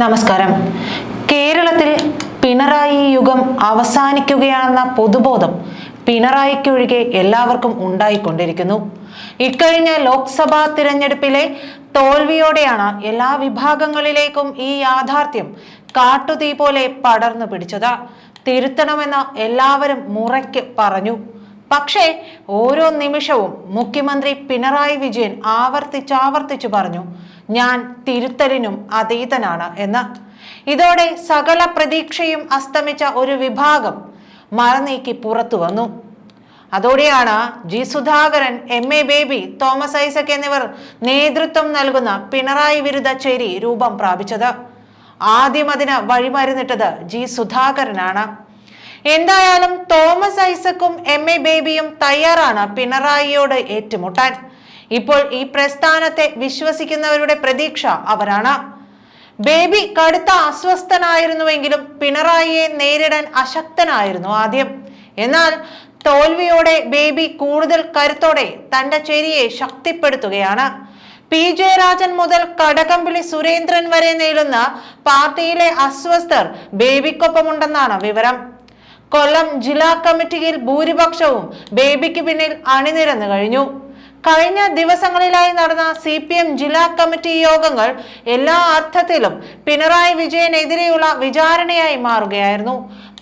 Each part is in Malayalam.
നമസ്കാരം. കേരളത്തിൽ പിണറായി യുഗം അവസാനിക്കുകയാണെന്ന പൊതുബോധം പിണറായിക്കൊഴികെ എല്ലാവർക്കും ഉണ്ടായിക്കൊണ്ടിരിക്കുന്നു. ഇക്കഴിഞ്ഞ ലോക്സഭാ തിരഞ്ഞെടുപ്പിലെ തോൽവിയോടെയാണ് എല്ലാ വിഭാഗങ്ങളിലേക്കും ഈ യാഥാർത്ഥ്യം കാട്ടുതീ പോലെ പടർന്നു പിടിച്ചത്. തിരുത്തണമെന്ന് എല്ലാവരും മുറയ്ക്ക് പറഞ്ഞു. പക്ഷേ ഓരോ നിമിഷവും മുഖ്യമന്ത്രി പിണറായി വിജയൻ ആവർത്തിച്ചാവർത്തിച്ചു പറഞ്ഞു ഞാൻ തിരുത്തലിനും അതീതനാണ് എന്ന്. ഇതോടെ സകല പ്രതീക്ഷയും അസ്തമിച്ച ഒരു വിഭാഗം മറനീക്കി പുറത്തു വന്നു. അതോടെയാണ് G. Sudhakaran M. A. Baby Thomas Isaac എന്നിവർ നേതൃത്വം നൽകുന്ന പിണറായി വിരുദ്ധ ചേരി രൂപം പ്രാപിച്ചത്. ആദ്യം അതിന് വഴിമരുന്നിട്ടത് ജി. സുധാകരനാണ്. എന്തായാലും തോമസ് ഐസക്കും എം എ ബേബിയും തയ്യാറാണ് പിണറായിയോട് ഏറ്റുമുട്ടാൻ. ഇപ്പോൾ ഈ പ്രസ്ഥാനത്തെ വിശ്വസിക്കുന്നവരുടെ പ്രതീക്ഷ അവരാണ്. ബേബി കടുത്ത അസ്വസ്ഥനായിരുന്നുവെങ്കിലും പിണറായിയെ നേരിടാൻ അശക്തനായിരുന്നു ആദ്യം. എന്നാൽ തോൽവിയോടെ ബേബി കൂടുതൽ കരുത്തോടെ തന്റെ ചെരിയെ ശക്തിപ്പെടുത്തുകയാണ്. പി ജയരാജൻ മുതൽ കടകംപള്ളി സുരേന്ദ്രൻ വരെ നേടുന്ന പാർട്ടിയിലെ അസ്വസ്ഥർ ബേബിക്കൊപ്പമുണ്ടെന്നാണ് വിവരം. കൊല്ലം ജില്ലാ കമ്മിറ്റിയിൽ ഭൂരിപക്ഷവും ബേബിക്ക് പിന്നിൽ അണിനിരന്നു കഴിഞ്ഞു. കഴിഞ്ഞ ദിവസങ്ങളിലായി നടന്ന സി പി എം ജില്ലാ കമ്മിറ്റി യോഗങ്ങൾ എല്ലാ അർത്ഥത്തിലും പിണറായി വിജയനെതിരെയുള്ള വിചാരണയായി മാറുകയായിരുന്നു.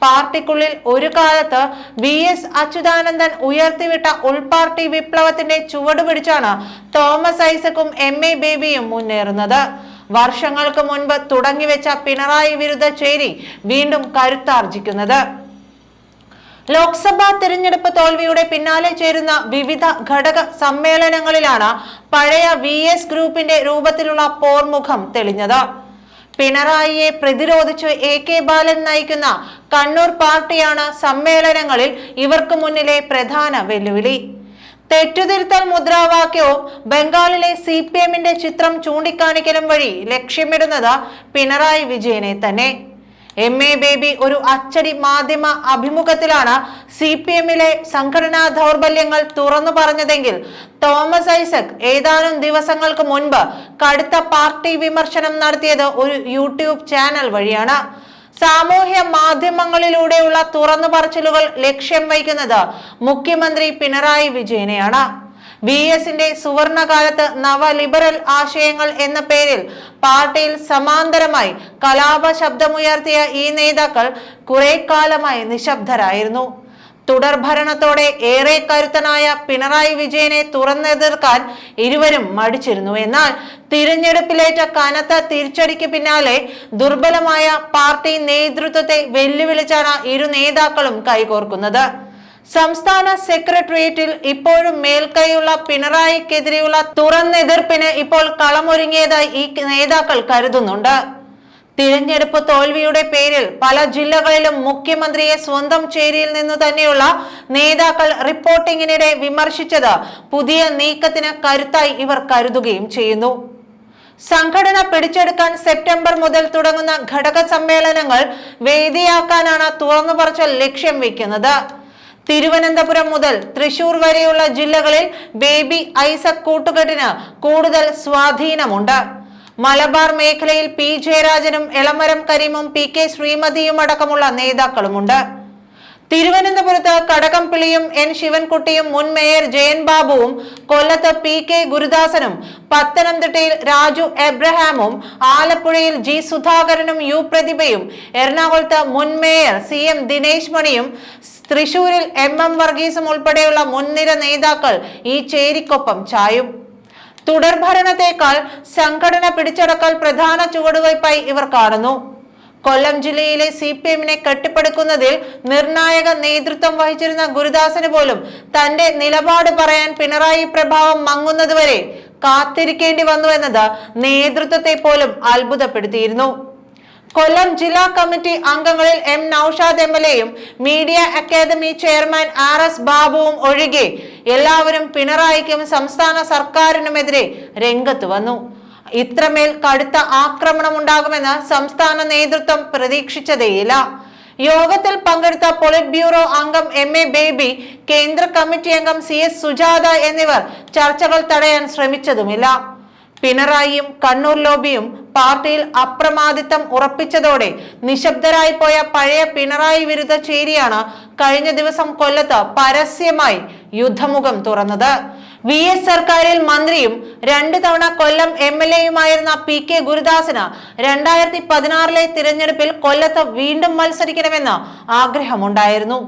പാർട്ടിക്കുള്ളിൽ ഒരു കാലത്ത് വി എസ് അച്യുതാനന്ദൻ ഉയർത്തിവിട്ട ഉൾപാർട്ടി വിപ്ലവത്തിന്റെ ചുവട് പിടിച്ചാണ് തോമസ് ഐസക്കും എം എ ബേബിയും മുന്നേറുന്നത്. വർഷങ്ങൾക്ക് മുൻപ് തുടങ്ങിവെച്ച പിണറായി വിരുദ്ധ ചേരി വീണ്ടും കരുത്താർജിക്കുന്നത്. ലോക്സഭാ തിരഞ്ഞെടുപ്പ് തോൽവിയുടെ പിന്നാലെ ചേരുന്ന വിവിധ ഘടക സമ്മേളനങ്ങളിലാണ് പഴയ വി എസ് ഗ്രൂപ്പിന്റെ രൂപത്തിലുള്ള പോർമുഖം തെളിഞ്ഞത്. പിണറായിയെ പ്രതിരോധിച്ച് എ കെ ബാലൻ നയിക്കുന്ന കണ്ണൂർ പാർട്ടിയാണ് സമ്മേളനങ്ങളിൽ ഇവർക്ക് മുന്നിലെ പ്രധാന വെല്ലുവിളി. തെറ്റുതിരുത്തൽ മുദ്രാവാക്യവും ബംഗാളിലെ സി പി എമ്മിന്റെ ചിത്രം ചൂണ്ടിക്കാണിക്കലും വഴി ലക്ഷ്യമിടുന്നത് പിണറായി വിജയനെ തന്നെ. എം എ ബേബി ഒരു അച്ചടി മാധ്യമ അഭിമുഖത്തിലാണ് സി പി എമ്മിലെ സംഘടനാ ദൗർബല്യങ്ങൾ തുറന്നു പറഞ്ഞതെങ്കിൽ തോമസ് ഐസക് ഏതാനും ദിവസങ്ങൾക്ക് മുൻപ് കടുത്ത പാർട്ടി വിമർശനം നടത്തിയത് ഒരു യൂട്യൂബ് ചാനൽ വഴിയാണ്. സാമൂഹ്യ മാധ്യമങ്ങളിലൂടെയുള്ള തുറന്നു പറച്ചിലുകൾ ലക്ഷ്യം വയ്ക്കുന്നത് മുഖ്യമന്ത്രി പിണറായി വിജയനെയാണ്. വി എസിന്റെ സുവർണകാലത്ത് നവ ലിബറൽ ആശയങ്ങൾ എന്ന പേരിൽ പാർട്ടിയിൽ സമാന്തരമായി കലാപ ശബ്ദമുയർത്തിയ ഈ നേതാക്കൾ കുറെ കാലമായി നിശബ്ദരായിരുന്നു തുടർഭരണത്തോടെ ഏറെ കരുത്തനായ പിണറായി വിജയനെ തുറന്നെതിർക്കാൻ ഇരുവരും മടിച്ചിരുന്നു. എന്നാൽ തിരഞ്ഞെടുപ്പിലേറ്റ കനത്ത തിരിച്ചടിക്ക് പിന്നാലെ ദുർബലമായ പാർട്ടി നേതൃത്വത്തെ വെല്ലുവിളിച്ചാണ് ഇരു നേതാക്കളും കൈകോർക്കുന്നത്. സംസ്ഥാന സെക്രട്ടേറിയറ്റിൽ ഇപ്പോഴും മേൽക്കൈയുള്ള പിണറായിക്കെതിരെയുള്ള തുറന്നെതിർപ്പിന് ഇപ്പോൾ കളമൊരുങ്ങിയതായി ഈ നേതാക്കൾ കരുതുന്നുണ്ട്. തിരഞ്ഞെടുപ്പ് തോൽവിയുടെ പേരിൽ പല ജില്ലകളിലും മുഖ്യമന്ത്രിയെ സ്വന്തം ചേരിയിൽ നിന്നു തന്നെയുള്ള നേതാക്കൾ റിപ്പോർട്ടിങ്ങിനിടെ വിമർശിച്ചത് പുതിയ നീക്കത്തിന് കരുത്തായി ഇവർ കരുതുകയും ചെയ്യുന്നു. സംഘടന പിടിച്ചെടുക്കാൻ സെപ്റ്റംബർ മുതൽ തുടങ്ങുന്ന ഘടക സമ്മേളനങ്ങൾ വേദിയാക്കാനാണ് തുറന്നു പറച്ചൽ ലക്ഷ്യം വെക്കുന്നത് തിരുവനന്തപുരം മുതൽ തൃശൂർ വരെയുള്ള ജില്ലകളിൽ ബേബി ഐസക് കൂട്ടുകെട്ടിന് കൂടുതൽ സ്വാധീനമുണ്ട്. മലബാർ മേഖലയിൽ പി ജയരാജനും എളമരം കരീമും പി കെ ശ്രീമതിയും അടക്കമുള്ള നേതാക്കളുമുണ്ട്. തിരുവനന്തപുരത്ത് കടകംപിള്ളിയും എൻ ശിവൻകുട്ടിയും മുൻ മേയർ ജയൻ ബാബുവും കൊല്ലത്ത് പി കെ ഗുരുദാസനും പത്തനംതിട്ടയിൽ രാജു എബ്രഹാമും ആലപ്പുഴയിൽ ജി സുധാകരനും യു പ്രതിഭയും എറണാകുളത്ത് മുൻ മേയർ സി എം ദിനേശ് മണിയും തൃശൂരിൽ എം എം വർഗീസും ഉൾപ്പെടെയുള്ള മുൻനിര നേതാക്കൾ ഈ ചേരിക്കൊപ്പം ചായും. തുടർഭരണത്തേക്കാൾ സംഘടന പിടിച്ചടക്കൽ പ്രധാന ചുവടുവയ്പായി ഇവർ കാണുന്നു. കൊല്ലം ജില്ലയിലെ സി പി എമ്മിനെ കെട്ടിപ്പടുക്കുന്നതിൽ നിർണായക നേതൃത്വം വഹിച്ചിരുന്ന ഗുരുദാസന് പോലും തന്റെ നിലപാട് പറയാൻ പിണറായി പ്രഭാവം മങ്ങുന്നതുവരെ കാത്തിരിക്കേണ്ടി വന്നു എന്നത് നേതൃത്വത്തെ പോലും അത്ഭുതപ്പെടുത്തിയിരുന്നു. കൊല്ലം ജില്ലാ കമ്മിറ്റി അംഗങ്ങളിൽ എം നൌഷാദ് എം എൽ എയും media academy chairman R S ബാബുവും ഒഴികെ എല്ലാവരും പിണറായിക്കും സംസ്ഥാന സർക്കാരിനുമെതിരെ രംഗത്ത് വന്നു. ഇത്രമേൽ കടുത്ത ആക്രമണം ഉണ്ടാകുമെന്ന് സംസ്ഥാന നേതൃത്വം പ്രതീക്ഷിച്ചതേയില്ല. യോഗത്തിൽ പങ്കെടുത്ത പൊളിറ്റ് ബ്യൂറോ അംഗം എം എ ബേബി കേന്ദ്ര കമ്മിറ്റി അംഗം സി എസ് സുജാത എന്നിവർ ചർച്ചകൾ തടയാൻ ശ്രമിച്ചതുമില്ല. പിണറായിയും കണ്ണൂർ ലോബിയും പാർട്ടിയിൽ അപ്രമാദിത്വം ഉറപ്പിച്ചതോടെ നിശബ്ദരായി പോയ പഴയ പിണറായി വിരുദ്ധ ചേരിയാണ് കഴിഞ്ഞ ദിവസം കൊല്ലത്ത് പരസ്യമായി യുദ്ധമുഖം തുറന്നത്. വി എസ് സർക്കാരിൽ മന്ത്രിയും രണ്ടു തവണ കൊല്ലം എം എൽ എയുമായിരുന്ന പി കെ ഗുരുദാസിന് രണ്ടായിരത്തി പതിനാറിലെ തിരഞ്ഞെടുപ്പിൽ കൊല്ലത്ത് വീണ്ടും മത്സരിക്കണമെന്ന് ആഗ്രഹമുണ്ടായിരുന്നു.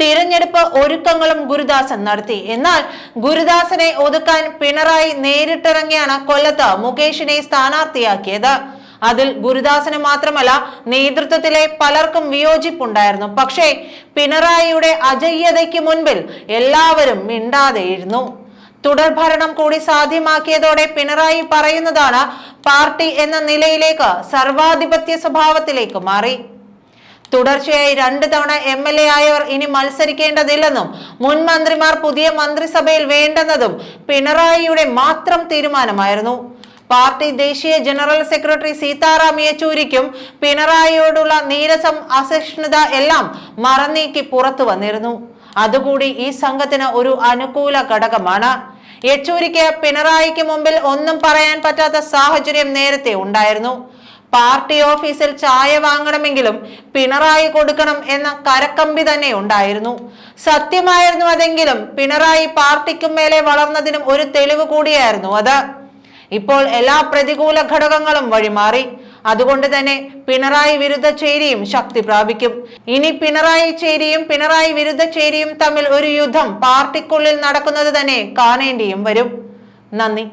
തിരഞ്ഞെടുപ്പ് ഒരുക്കങ്ങളും ഗുരുദാസൻ നടത്തി. എന്നാൽ ഗുരുദാസനെ ഒതുക്കാൻ പിണറായി നേരിട്ടിറങ്ങിയാണ് കൊല്ലത്ത് മുകേഷിനെ സ്ഥാനാർത്ഥിയാക്കിയത്. അതിൽ ഗുരുദാസന് മാത്രമല്ല നേതൃത്വത്തിലെ പലർക്കും വിയോജിപ്പുണ്ടായിരുന്നു. പക്ഷേ പിണറായിയുടെ അജയ്യതയ്ക്ക് മുൻപിൽ എല്ലാവരും മിണ്ടാതെയിരുന്നു. തുടർഭരണം കൂടി സാധ്യമാക്കിയതോടെ പിണറായി പറയുന്നതാണ് പാർട്ടി എന്ന നിലയിലേക്ക് സർവാധിപത്യ സ്വഭാവത്തിലേക്ക് മാറി. തുടർച്ചയായി രണ്ട് തവണ എം എൽ എ ആയവർ ഇനി മത്സരിക്കേണ്ടതില്ലെന്നും മുൻ മന്ത്രിമാർ പുതിയ മന്ത്രിസഭയിൽ വേണ്ടെന്നതും പിണറായിയുടെ മാത്രം തീരുമാനമായിരുന്നു. പാർട്ടി ദേശീയ ജനറൽ സെക്രട്ടറി സീതാറാം യെച്ചൂരിക്കും പിണറായിയോടുള്ള നീരസം അസഹിഷ്ണുത എല്ലാം മറന്നീക്കി പുറത്തു വന്നിരുന്നു. അതുകൂടി ഈ സംഘത്തിന് ഒരു അനുകൂല ഘടകമാണ്. യെച്ചൂരിക്ക് പിണറായിക്ക് മുമ്പിൽ ഒന്നും പറയാൻ പറ്റാത്ത സാഹചര്യം നേരത്തെ ഉണ്ടായിരുന്നു. പാർട്ടി ഓഫീസിൽ ചായ വാങ്ങണമെങ്കിലും പിണറായി കൊടുക്കണം എന്ന കരക്കമ്പി തന്നെ ഉണ്ടായിരുന്നു. സത്യമായിരുന്നു അതെങ്കിലും പിണറായി പാർട്ടിക്കും മേലെ വളർന്നതിനും ഒരു തെളിവ് കൂടിയായിരുന്നു അത്. ഇപ്പോൾ എല്ലാ പ്രതികൂല ഘടകങ്ങളും വഴിമാറി. അതുകൊണ്ട് തന്നെ പിണറായി വിരുദ്ധ ചേരിയും ശക്തി പ്രാപിക്കും. ഇനി പിണറായി ചേരിയും പിണറായി വിരുദ്ധ ചേരിയും തമ്മിൽ ഒരു യുദ്ധം പാർട്ടിക്കുള്ളിൽ നടക്കുന്നത് തന്നെ കാണേണ്ടിയും വരും. നന്ദി.